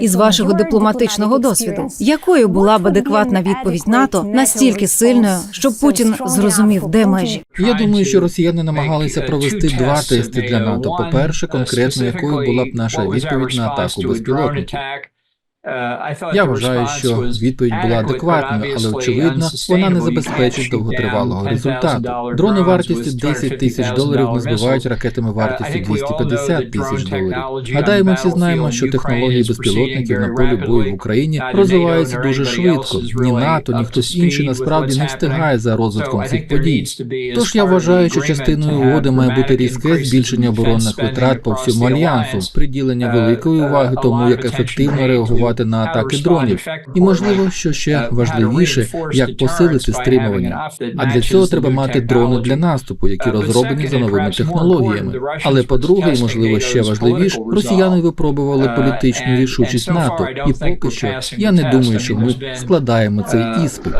Із вашого дипломатичного досвіду, якою була б адекватна відповідь НАТО настільки сильною, щоб Путін зрозумів, де межі? Я думаю, що росіяни намагалися провести два тести для НАТО. По-перше, конкретно якою була б наша відповідь на атаку безпілотників. Я вважаю, що відповідь була адекватною, але очевидно, вона не забезпечить довготривалого результату. Дрони вартістю 10 тисяч доларів не збивають ракетами вартістю 250 тисяч доларів. Гадаю, ми всі знаємо, що технології безпілотників на полі бою в Україні розвиваються дуже швидко. Ні НАТО, ні хтось інший насправді не встигає за розвитком цих подій. Тож я вважаю, що частиною угоди має бути різке збільшення оборонних витрат по всьому альянсу, приділення великої уваги тому, як ефективно реагувати на атаки дронів, і можливо, що ще важливіше, як посилити стримування. А для цього треба мати дрони для наступу, які розроблені за новими технологіями. Але по-друге, і можливо ще важливіше, росіяни випробували політичну рішучість НАТО, і поки що я не думаю, що ми складаємо цей іспит.